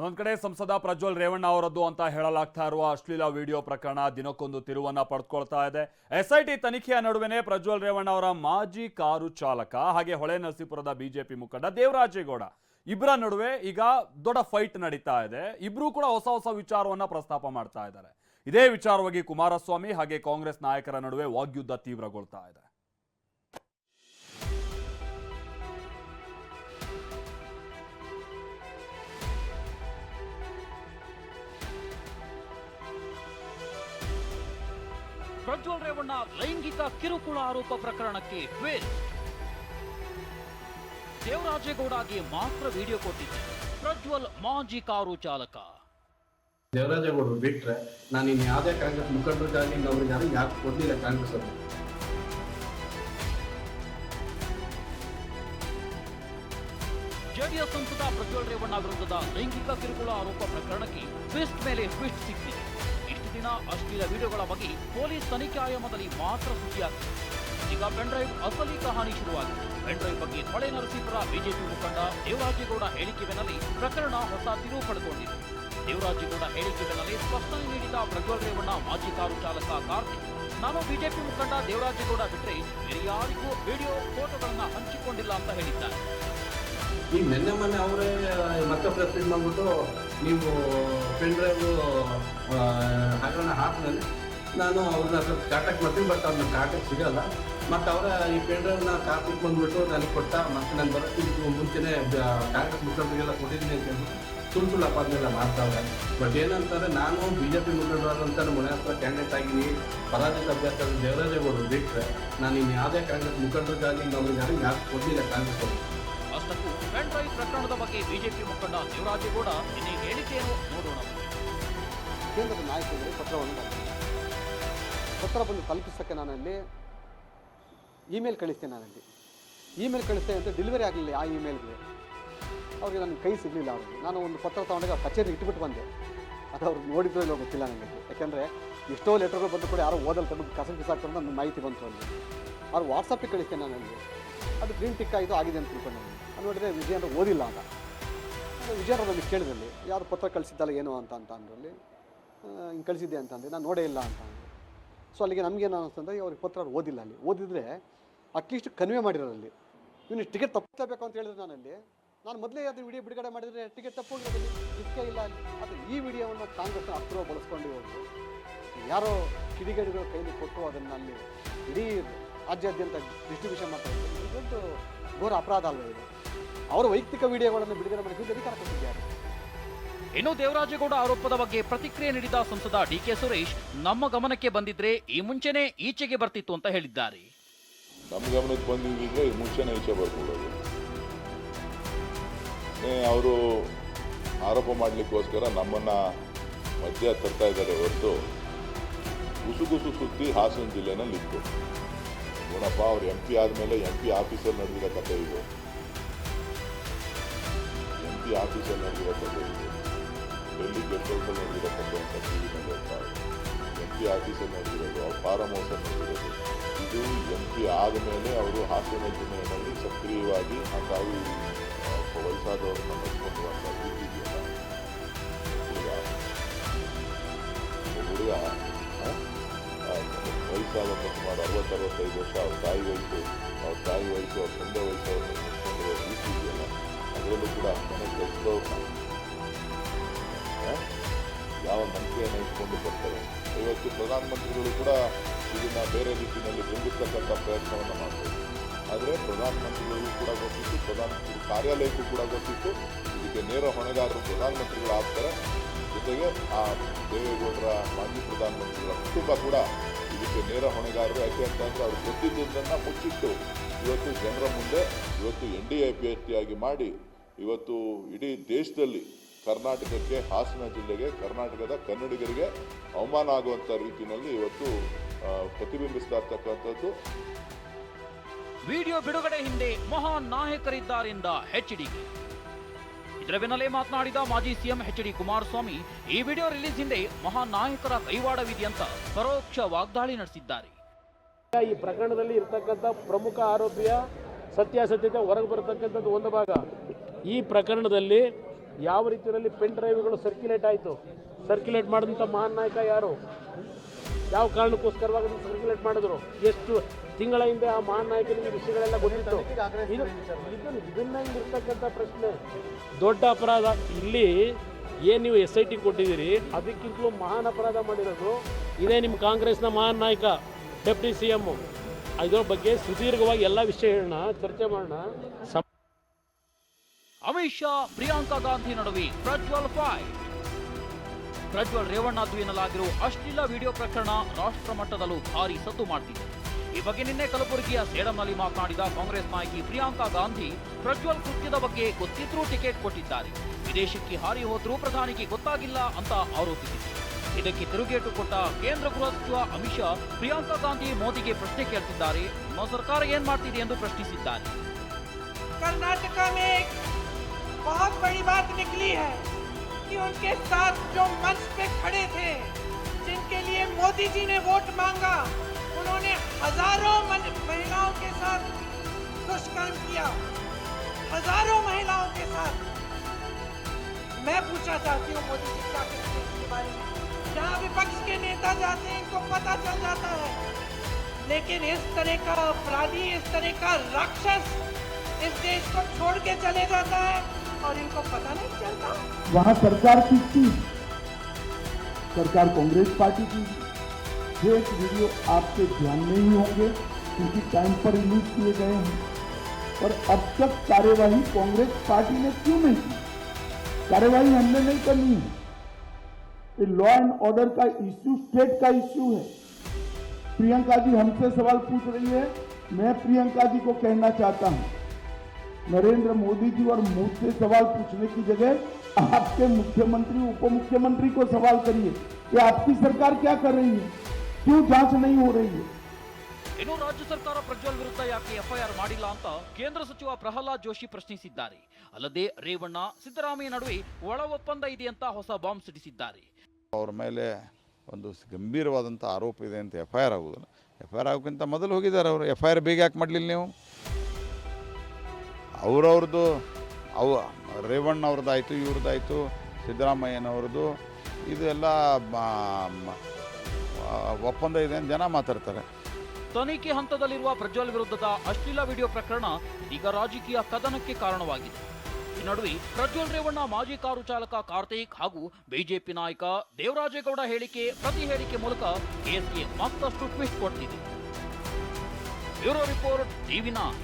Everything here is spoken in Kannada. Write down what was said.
ಒಂದೊಂದ್ ಕಡೆ ಸಂಸದ ಪ್ರಜ್ವಲ್ ರೇವಣ್ಣ ಅವರದ್ದು ಅಂತ ಹೇಳಲಾಗ್ತಾ ಇರುವ ಅಶ್ಲೀಲ ವಿಡಿಯೋ ಪ್ರಕರಣ ದಿನಕ್ಕೊಂದು ತಿರುವನ್ನ ಪಡೆದುಕೊಳ್ತಾ ಇದೆ. ಎಸ್ಐಟಿ ತನಿಖೆಯ ನಡುವೆನೇ ಪ್ರಜ್ವಲ್ ರೇವಣ್ಣ ಅವರ ಮಾಜಿ ಕಾರು ಚಾಲಕ ಹಾಗೆ ಹೊಳೆ ನರಸೀಪುರದ ಬಿಜೆಪಿ ಮುಖಂಡ ದೇವರಾಜೇಗೌಡ ಇಬ್ಬರ ನಡುವೆ ಈಗ ದೊಡ್ಡ ಫೈಟ್ ನಡೀತಾ ಇದೆ. ಇಬ್ರು ಕೂಡ ಹೊಸ ಹೊಸ ವಿಚಾರವನ್ನ ಪ್ರಸ್ತಾಪ ಮಾಡ್ತಾ ಇದ್ದಾರೆ. ಇದೇ ವಿಚಾರವಾಗಿ ಕುಮಾರಸ್ವಾಮಿ ಹಾಗೆ ಕಾಂಗ್ರೆಸ್ ನಾಯಕರ ನಡುವೆ ವಾಗ್ಯುದ್ಧ ತೀವ್ರಗೊಳ್ತಾ ಇದೆ. ಪ್ರಜ್ವಲ್ ರೇವಣ್ಣ ಲೈಂಗಿಕ ಕಿರುಕುಳ ಆರೋಪ ಪ್ರಕರಣಕ್ಕೆ ಟ್ವಿಸ್ಟ್ ದೇವರಾಜೇಗೌಡಗೆ ಮಾತ್ರ ವಿಡಿಯೋ ಕೊಟ್ಟಿದ್ದೆ. ಪ್ರಜ್ವಲ್ ಮಾಜಿ ಕಾರು ಚಾಲಕ. ದೇವರಾಜೇಗೌಡರು ಬಿಟ್ರೆ ನಾನು ಇನ್ನು ಯಾವುದೇ ಕಾಂಗ್ರೆಸ್ ಮುಖಂಡರಿಗಾಗಿ ಯಾರು ಯಾಕೆ ಕೊಡಲಿಲ್ಲ ಕಾಂಗ್ರೆಸ್ ಅವರು? ಜೆಡಿಎಸ್ ಸಂಸದ ಪ್ರಜ್ವಲ್ ರೇವಣ್ಣ ವಿರುದ್ಧದ ಲೈಂಗಿಕ ಕಿರುಕುಳ ಆರೋಪ ಪ್ರಕರಣಕ್ಕೆ ಟ್ವಿಸ್ಟ್ ಮೇಲೆ ಟ್ವಿಸ್ಟ್ ಸಿಕ್ಕಿದೆ. ದಿನ ಅಶ್ಲೀಲ ವಿಡಿಯೋಗಳ ಬಗ್ಗೆ ಪೊಲೀಸ್ ತನಿಖೆ ಆಯಾಮದಲ್ಲಿ ಮಾತ್ರ ಸುದ್ದಿಯಾಗಿದೆ. ಈಗ ಪೆನ್ಡ್ರೈವ್ ಅಸಲಿ ಕಹಾನಿ ಶುರುವಾಗಿದೆ. ಪೆನ್ಡ್ರೈವ್ ಬಗ್ಗೆ ಹೊಳೆ ನರಸೀಪುರ ಬಿಜೆಪಿ ಮುಖಂಡ ದೇವರಾಜೇಗೌಡ ಹೇಳಿಕೆ ಬೆನ್ನಲ್ಲೇ ಪ್ರಕರಣ ಹೊಸ ತಿರುವು ಪಡೆದುಕೊಂಡಿದೆ. ದೇವರಾಜೇಗೌಡ ಹೇಳಿಕೆ ಬೆನ್ನಲ್ಲೇ ಸ್ಪಷ್ಟನೆ ನೀಡಿದ ಪ್ರಜ್ವಲ್ ರೇವಣ್ಣ ಮಾಜಿ ಕಾರು ಚಾಲಕ ಕಾರ್ತಿಕ್ ನಾನು ಬಿಜೆಪಿ ಮುಖಂಡ ದೇವರಾಜೇಗೌಡ ಬಿಟ್ಟರೆ ಬೇರೆ ಯಾರಿಗೂ ವಿಡಿಯೋ ಫೋಟೋಗಳನ್ನು ಹಂಚಿಕೊಂಡಿಲ್ಲ ಅಂತ ಹೇಳಿದ್ದಾರೆ. ಈ ನಿನ್ನೆ ಮೊನ್ನೆ ಅವರೇ ಮತ್ತೆ ಪ್ರೆಸಿಡೆಂಟ್ ಮಾಡ್ಬಿಟ್ಟು ನೀವು ಪೆನ್ ಡ್ರೈವ್ ಹಗರಣ ಹಾಕಿದ್ರೆ ನಾನು ಅವ್ರನ್ನ ಸ್ವಲ್ಪ ಕಾಂಟ್ಯಾಕ್ಟ್ ಮಾಡ್ತೀನಿ ಬಟ್ ಅವ್ರನ್ನ ಕಾಂಟ್ಯಾಕ್ಟ್ ಸಿಗಲ್ಲ. ಮತ್ತು ಅವರ ಈ ಪೆನ್ ಡ್ರೈವ್ನ ಕಾರ್ತಿಕ್ ಬಂದುಬಿಟ್ಟು ನನಗೆ ಕೊಟ್ಟ, ಮತ್ತು ನಾನು ಬರೋಕ್ಕಿಂತ ಮುಂಚೆನೇ ಕಾಂಗ್ರೆಸ್ ಮುಖಂಡರಿಗೆಲ್ಲ ಕೊಟ್ಟಿದ್ದೀನಿ ಅಂತ ಸುಳ್ಳು ಸುಳ್ಳು ಅಪಾದನೆಲ್ಲ ಮಾಡ್ತಾವ್ರೆ. ಬಟ್ ಏನಂತಾರೆ, ನಾನು ಬಿ ಜೆ ಪಿ ಮುಖಂಡರಾದಂಥ ಮನೆ ಹತ್ರ ಕ್ಯಾಂಡಿಡೇಟ್ ಆಗಿನಿ. ಪರಾಜಿತ ಅಭ್ಯರ್ಥಿ ದೇವರಾಜೇಗೌಡರು ಬಿಟ್ಟರೆ ನಾನು ಇನ್ನು ಯಾವುದೇ ಕಾಂಗ್ರೆಸ್ ಮುಖಂಡರಿಗಾಗಿ ಇನ್ನೊಬ್ರಿಗೆ ಯಾರು ಯಾಕೆ ಕೊಡಲಿಲ್ಲ ಕಾಂಗ್ರೆಸ್ ಅವರು ಪ್ರಕರಣದ ಬಗ್ಗೆ ಬಿಜೆಪಿ ಮುಖಂಡ ಶಿವರಾಜೇಗೌಡ ನಿನ್ನೆ ಹೇಳಿಕೆಯನ್ನು ನೋಡೋಣ. ಕೇಂದ್ರದ ನಾಯಕರಿಗೆ ಪತ್ರವನ್ನು ಪತ್ರ ಬಂದು ತಲುಪಿಸೋಕ್ಕೆ ನಾನಲ್ಲಿ ಇಮೇಲ್ ಕಳಿಸ್ತೇನೆ ನಾನಲ್ಲಿ. ಇಮೇಲ್ ಕಳಿಸ್ತೇನೆ ಅಂತ ಡೆಲಿವರಿ ಆಗಲಿಲ್ಲ ಆ ಇಮೇಲ್ಗೆ. ಅವ್ರಿಗೆ ನನ್ನ ಕೈ ಸಿಗಲಿಲ್ಲ ಅವ್ರಿಗೆ. ನಾನು ಒಂದು ಪತ್ರ ತೊಗೊಂಡಾಗ ಕಚೇರಿ ಇಟ್ಬಿಟ್ಟು ಬಂದೆ. ಅದು ಅವ್ರು ನೋಡಿದ್ರೋ ಇಲ್ಲೋ ಗೊತ್ತಿಲ್ಲ ನನಗೆ. ಯಾಕೆಂದರೆ ಎಷ್ಟೋ ಲೆಟರ್ಗಳು ಬಂದು ಕೂಡ ಯಾರೋ ಓದಲ್ ತಗೊಂಡು ಕಸ ಬಿಸಾಕ್ತಾರೆ ನನ್ನ ಮಾಹಿತಿ ಬಂತು ಅಲ್ಲಿ. ಅವ್ರು ವಾಟ್ಸಪ್ಪಿಗೆ ಕಳಿಸ್ತೇನೆ ನಾನಲ್ಲಿ. ಅದು ಗ್ರೀನ್ ಟಿಕ್ ಆಯಿತು ಆಗಿದೆ ಅಂತ ತಿಳ್ಕೊಂಡು ನಾನು. ನೋಡಿದ್ರೆ ವಿಜಯೇಂದ್ರ ಓದಿಲ್ಲ ಅಂತ. ವಿಜಯೇಂದ್ರ ನನಗೆ ಕೇಳಿದಲ್ಲಿ ಯಾರು ಪತ್ರ ಕಳಿಸಿದ್ದಲ್ಲ ಏನು ಅಂತ ಅಂತ ಅಂದ್ರಲ್ಲಿ ಹಿಂಗೆ ಕಳಿಸಿದ್ದೆ ಅಂತ ಅಂದರೆ ನಾನು ನೋಡೇ ಇಲ್ಲ ಅಂತ ಅಂದೆ. ಸೊ ಅಲ್ಲಿಗೆ ನಮಗೇನು ಅನ್ನಿಸ್ತಂದ್ರೆ ಅವ್ರಿಗೆ ಪತ್ರ ಓದಿಲ್ಲ ಅಲ್ಲಿ. ಓದಿದರೆ ಅಟ್ಲೀಸ್ಟ್ ಕನ್ವೆ ಮಾಡಿರೋದಲ್ಲಿ ಅಲ್ಲಿ. ಇವನು ಟಿಕೆಟ್ ತಪ್ಪಬೇಕು ಅಂತ ಹೇಳಿದ್ರೆ ನಾನಲ್ಲಿ ನಾನು ಮೊದಲೇ ಅದು ವಿಡಿಯೋ ಬಿಡುಗಡೆ ಮಾಡಿದರೆ ಟಿಕೆಟ್ ತಪ್ಪೋಗಿರೋದಲ್ಲಿ ಇದಕ್ಕೆ ಇಲ್ಲ ಅಲ್ಲಿ. ಅದು ಈ ವಿಡಿಯೋವನ್ನು ಕಾಂಗ್ರೆಸ್ನ ಅಪ್ರೂವ್ ಬಳಸ್ಕೊಂಡು ಹೋದ್ರು. ಯಾರೋ ಕಿಡಿಗೇಡಿಗಳು ಕೈಲಿ ಕೊಟ್ಟು ಅದನ್ನು ಅಲ್ಲಿ ಇಡೀ ರಾಜ್ಯಾದ್ಯಂತ ಡಿಸ್ಟ್ರಿಬ್ಯೂಷನ್ ಮಾಡ್ತಾ ಇದ್ದಾರೆ. ಇದೊಂದು ಘೋರ ಅಪರಾಧ ಅಲ್ಲ ಇದು? ಅವರ ವೈಯಕ್ತಿಕ ವಿಡಿಯೋಗಳನ್ನು ಬಿಡುಗಡೆ ಮಾಡಿದ್ದು ಅಧಿಕಾರ ಕೊಟ್ಟಿದ್ದಾರೆ. ಇನ್ನು ದೇವರಾಜೇಗೌಡ ಆರೋಪದ ಬಗ್ಗೆ ಪ್ರತಿಕ್ರಿಯೆ ನೀಡಿದ ಸಂಸದ ಡಿಕೆ ಸುರೇಶ್ ನಮ್ಮ ಗಮನಕ್ಕೆ ಬಂದಿದ್ರೆ ಈ ಮುಂಚೆನೆ ಈಚೆಗೆ ಬರ್ತಿತ್ತು ಅಂತ ಹೇಳಿದ್ದಾರೆ. ನಮ್ಮ ಗಮನಕ್ಕೆ ಬಂದಿದ್ದಿದ್ರೆ ಈ ಮುಂಚೆನೇ ಈಚೆ ಬರ್ಕೊಳ್ಳೋದು ಅವರು ಆರೋಪ ಮಾಡಲಿಕ್ಕೋಸ್ಕರ ನಮ್ಮನ್ನು ಮಧ್ಯ ತರ್ತಾ ಇದ್ದಾರೆ ಹೊರತು ಗುಸುಗುಸು ಸುತ್ತಿ ಹಾಸನ ಜಿಲ್ಲೆನಲ್ಲಿ ಇತ್ತು ನೋಡಪ್ಪ, ಅವ್ರು ಎಂ ಪಿ ಆದಮೇಲೆ ಎಂ ಪಿ ಆಫೀಸಲ್ಲಿ ನಡೆದಿರೋ ಕಥೆ ಇದು. ಎಂ ಪಿ ಆಫೀಸಲ್ಲಿ ನಡೆದಿರೋ ಕಥೆ ಇದು. ಡೆಲ್ಲಿ ಗೆಸ್ಟ್ ಹೌಸಲ್ಲಿ ನಡೆದಿರೋ ಕಥೆ ಅಂತ ಟಿ ವಿನಲ್ಲಿ ಹೋಗ್ತಾ ಎಂ ಪಿ ಆಫೀಸಲ್ಲಿ ನಡೆದಿರೋದು, ಅವ್ರು ಫಾರಮ್ ಹೌಸಲ್ಲಿ ನಡೆದಿರೋದು. ಇದು ಎಂ ಪಿ ಆದಮೇಲೆ ಅವರು ಹಾಸನ ಜಿಲ್ಲೆಯಲ್ಲಿ ಸಕ್ರಿಯವಾಗಿ ಹಾಗಾಗಿ ವಯಸ್ಸಾದವ್ರನ್ನ ನಡೆಸ್ಕೊಂಡಿರುವಂಥ ರೀತಿ ಇದೆಯಲ್ಲ. ಹುಡುಗ ಹುಡುಗ ವಯಸ್ಸಾದಂಥ ಸುಮಾರು ಅರವತ್ತು ಅರವತ್ತೈದು ವರ್ಷ ಅವ್ರ ತಾಯಿ ವಯಸ್ಸು ಅವ್ರ ತಾಯಿ ವಯಸ್ಸು ಅವ್ರ ತಂದೆ ವಯಸ್ಸು ಅವ್ರನ್ನ ನಡೆಸ್ಕೊಂಡಿರೋ ರೀತಿ ಇದೆಯಲ್ಲ ಅದರಲ್ಲೂ ಕೂಡ ಮನೆ ಕೆಲಸದವ್ರನ್ನ ಯಾವ ನಂಬಿಕೆಯನ್ನು ಇಟ್ಕೊಂಡು ಬರ್ತಾರೆ ಇವತ್ತು ಪ್ರಧಾನಮಂತ್ರಿಗಳು ಕೂಡ ಇದನ್ನ ಬೇರೆ ರೀತಿಯಲ್ಲಿ ಬಿಂಬಿಸ್ತಕ್ಕಂಥ ಪ್ರಯತ್ನವನ್ನು ಮಾಡ್ತಾರೆ ಆದರೆ ಪ್ರಧಾನಮಂತ್ರಿಗಳಿಗೂ ಕೂಡ ಗೊತ್ತಿತ್ತು ಪ್ರಧಾನಮಂತ್ರಿ ಕಾರ್ಯಾಲಯಕ್ಕೂ ಕೂಡ ಗೊತ್ತಿತ್ತು ಇದಕ್ಕೆ ನೇರ ಹೊಣೆಗಾರರು ಪ್ರಧಾನಮಂತ್ರಿಗಳು ಆಗ್ತಾರೆ ಜೊತೆಗೆ ಆ ದೇವೇಗೌಡರ ಮಾಜಿ ಪ್ರಧಾನಮಂತ್ರಿಗಳ ಕುಟುಂಬ ಕೂಡ ಇದಕ್ಕೆ ನೇರ ಹೊಣೆಗಾರರು ಯಾಕೆ ಅಂತಂದ್ರೆ ಅವರು ಗೊತ್ತಿದ್ದುದನ್ನು ಮುಚ್ಚಿಟ್ಟು ಇವತ್ತು ಜನರ ಮುಂದೆ, ಇವತ್ತು ಎನ್ ಡಿ ಎ ಅಭ್ಯರ್ಥಿಯಾಗಿ ಮಾಡಿ, ಇವತ್ತು ಇಡೀ ದೇಶದಲ್ಲಿ ಕರ್ನಾಟಕಕ್ಕೆ, ಹಾಸನ ಜಿಲ್ಲೆಗೆ, ಕರ್ನಾಟಕದ ಕನ್ನಡಿಗರಿಗೆ ಅವಮಾನ ಆಗುವಂಥ ರೀತಿಯಲ್ಲಿ ಇವತ್ತು ಪ್ರತಿಬಿಂಬಿಸ್ತಾ ಇರ್ತಕ್ಕಂಥದ್ದು. ವಿಡಿಯೋ ಬಿಡುಗಡೆ ಹಿಂದೆ ಮಹಾನ್ ನಾಯಕರಿದ್ದಾರೆಂದ ಎಚ್ಡಿಕೆ ಇದರ ಬೆನ್ನಲ್ಲೇ ಮಾತನಾಡಿದ ಮಾಜಿ ಸಿಎಂ ಎಚ್ ಡಿ ಕುಮಾರಸ್ವಾಮಿ, ಈ ವಿಡಿಯೋ ರಿಲೀಸ್ ಹಿಂದೆ ಮಹಾನಾಯಕರ ಕೈವಾಡವಿದೆ ಅಂತ ಪರೋಕ್ಷ ವಾಗ್ದಾಳಿ ನಡೆಸಿದ್ದಾರೆ. ಈ ಪ್ರಕರಣದಲ್ಲಿ ಇರತಕ್ಕಂಥ ಪ್ರಮುಖ ಆರೋಪಿಯ ಸತ್ಯಾಸತ್ಯತೆ ಹೊರಗೆ ಬರತಕ್ಕಂಥದ್ದು ಒಂದು ಭಾಗ. ಈ ಪ್ರಕರಣದಲ್ಲಿ ಯಾವ ರೀತಿಯಲ್ಲಿ ಪೆನ್ ಡ್ರೈವ್ಗಳು ಸರ್ಕ್ಯುಲೇಟ್ ಆಯಿತು? ಸರ್ಕ್ಯುಲೇಟ್ ಮಾಡಿದಂಥ ಮಹಾನ್ ನಾಯಕ ಯಾರು? ಯಾವ ಕಾರಣಕ್ಕೋಸ್ಕರವಾಗಿ ಸರ್ಕ್ಯುಲೇಟ್ ಮಾಡಿದ್ರು. ಎಷ್ಟು ತಿಂಗಳ ಹಿಂದೆ ಆ ಮಹಾನ್ ನಾಯಕನಿಗೆ ವಿಷಯಗಳೆಲ್ಲ ಗೊತ್ತಿತ್ತು. ಇದು ಇದನ್ನು ಇರ್ತಕ್ಕಂಥ ಪ್ರಶ್ನೆ. ದೊಡ್ಡ ಅಪರಾಧ. ಇಲ್ಲಿ ಏನು ನೀವು ಎಸ್ ಐ ಟಿ ಕೊಟ್ಟಿದ್ದೀರಿ? ಅದಕ್ಕಿಂತಲೂ ಮಹಾನ್ ಅಪರಾಧ ಮಾಡಿರೋದು ಇದೇ ನಿಮ್ಮ ಕಾಂಗ್ರೆಸ್ನ ಮಹಾನ್ ನಾಯಕ, ಡೆಪ್ಟಿ ಸಿ ಎಮ್ಮು ಇದರ ಬಗ್ಗೆ ಸುದೀರ್ಘವಾಗಿ ಎಲ್ಲ ವಿಷಯಗಳನ್ನ ಚರ್ಚೆ ಮಾಡೋಣ. ಅಮಿತ್ ಶಾ, ಪ್ರಿಯಾಂಕಾ ಗಾಂಧಿ ನಡುವೆ ಪ್ರಜ್ವಲ್ ಫೈಟ್. ಪ್ರಜ್ವಲ್ ರೇವಣ್ಣ ದ್ವೇನಲಾಗಿರೋ ಅಶ್ಲೀಲ ವಿಡಿಯೋ ಪ್ರಕರಣ ರಾಷ್ಟ್ರ ಮಟ್ಟದಲ್ಲೂ ಭಾರಿ ಸದ್ದು ಮಾಡ್ತಿದೆ. ಈ ಬಗ್ಗೆ ನಿನ್ನೆ ಕಲಬುರಗಿಯ ಸೇಡಂನಲ್ಲಿ ಮಾತನಾಡಿದ ಕಾಂಗ್ರೆಸ್ ನಾಯಕಿ ಪ್ರಿಯಾಂಕಾ ಗಾಂಧಿ ಪ್ರಜ್ವಲ್ ಕೃತ್ಯದ ಬಗ್ಗೆ ಗೊತ್ತಿದ್ರೂ ಟಿಕೆಟ್ ಕೊಟ್ಟಿದ್ದಾರೆ. ವಿದೇಶಕ್ಕೆ ಹಾರಿ ಹೋದ್ರೂ ಪ್ರಧಾನಿಗೆ ಗೊತ್ತಾಗಿಲ್ಲ ಅಂತ ಆರೋಪಿಸಿದರು ಇದಕ್ಕೆ ತಿರುಗೇಟು ಕೊಟ್ಟ ಕೇಂದ್ರ ಗೃಹ ಸಚಿವ ಅಮಿತ್ ಶಾ ಪ್ರಿಯಾಂಕಾ ಗಾಂಧಿ ಮೋದಿಗೆ ಪ್ರಶ್ನೆ ಕೇಳ್ತಿದ್ದಾರೆ. ನಮ್ಮ ಸರ್ಕಾರ ಏನ್ ಮಾಡ್ತಿದೆ ಎಂದು ಪ್ರಶ್ನಿಸಿದ್ದಾರೆ. ಕರ್ನಾಟಕ कि उनके साथ जो मंच पे खड़े थे, जिनके लिए मोदी जी ने वोट मांगा, उन्होंने हज़ारों महिलाओं के साथ दुष्कर्म किया। हज़ारों महिलाओं के साथ। मैं पूछना चाहती हूँ, मोदी जी, क्या कहते हैं इसके बारे में? जहाँ विपक्ष के नेता जाते हैं, इनको पता चल जाता है। लेकिन इस तरह का अपराधी, इस तरह का राक्षस इस देश को छोड़ के चले जाता है। और इनको पता नहीं चलता। वहाँ सरकार किसकी सरकार कांग्रेस पार्टी की एक वीडियो आपके ध्यान में ही होंगे, क्योंकि टाइम पर रिलीज़ किए गए हैं। और अब तक कार्यवाही कांग्रेस पार्टी ने क्यों नहीं की? कार्यवाही हमने नहीं करनी है। ये लॉ एंड ऑर्डर का इश्यू स्टेट का इश्यू है। प्रियंका जी हमसे सवाल पूछ रही है। मैं प्रियंका जी को कहना चाहता हूँ। नरेंद्र मोदी जी और मुझसे सवाल पूछने की जगह आपके मुख्यमंत्री उप मुख्यमंत्री को सवाल करिए कि आपकी सरकार क्या कर रही है क्यों जांच नहीं हो रही है ಇನ್ನು ರಾಜ್ಯ ಸರ್ಕಾರ ಪ್ರಜ್ವಲ್ ವಿರುದ್ಧ ಯಾಕೆ ಎಫ್ಐಆರ್ ಮಾಡಿಲ್ಲ ಅಂತ ಕೇಂದ್ರ ಸಚಿವ ಪ್ರಹ್ಲಾದ್ ಜೋಶಿ ಪ್ರಶ್ನಿಸಿದ್ದಾರೆ ಅಲ್ಲದೆ ರೇವಣ್ಣ ಸಿದ್ದರಾಮಯ್ಯ ನಡುವೆ ಒಳ ಒಪ್ಪಂದ ಇದೆ ಅಂತ ಹೊಸ ಬಾಂಬ್ ಸಿಡಿಸಿದ್ದಾರೆ ಅವ್ರ ಮೇಲೆ ಒಂದು ಗಂಭೀರವಾದಂಥ ಆರೋಪ ಇದೆ ಅಂತ ಎಫ್ ಐ ಆರ್ ಆಗೋದಿಲ್ಲ ಎಫ್ ಐ ಆರ್ ಆಗೋಕ್ಕಿಂತ ಮೊದಲು ಹೋಗಿದ್ದಾರೆ ಅವರು ಎಫ್ ಐ ಆರ್ ಬೇಗ ಯಾಕೆ ಮಾಡಲಿಲ್ಲ ನೀವು ಅವ್ರವ್ರದ್ದು, ಅವ, ರೇವಣ್ಣ ಅವ್ರದ್ದಾಯಿತು, ಇವ್ರದ್ದಾಯಿತು, ಸಿದ್ದರಾಮಯ್ಯನವ್ರದ್ದು ಇದು ಎಲ್ಲ ಒಪ್ಪಂದ ಇದೆ ಅಂತ ಜನ ಮಾತಾಡ್ತಾರೆ. ತನಿಖೆ ಹಂತದಲ್ಲಿರುವ ಪ್ರಜ್ವಲ್ ವಿರುದ್ಧದ ಅಶ್ಲೀಲ ವಿಡಿಯೋ ಪ್ರಕರಣ ಈಗ ರಾಜಕೀಯ ಕದನಕ್ಕೆ ಕಾರಣವಾಗಿದೆ. ಈ ನಡುವೆ ಪ್ರಜ್ವಲ್ ರೇವಣ್ಣ, ಮಾಜಿ ಕಾರು ಚಾಲಕ ಕಾರ್ತಿಕ್ ಹಾಗೂ ಬಿಜೆಪಿ ನಾಯಕ ದೇವರಾಜೇಗೌಡ ಹೇಳಿಕೆ, ಪ್ರತಿ ಹೇಳಿಕೆ ಮೂಲಕ ಕೇಸ್ಗೆ ಮತ್ತಷ್ಟು ಟ್ವಿಸ್ಟ್ ಕೊಟ್ಟಿದೆ ಬ್ಯೂರೋ ರಿಪೋರ್ಟ್ ಟಿವಿ ನೈನ್.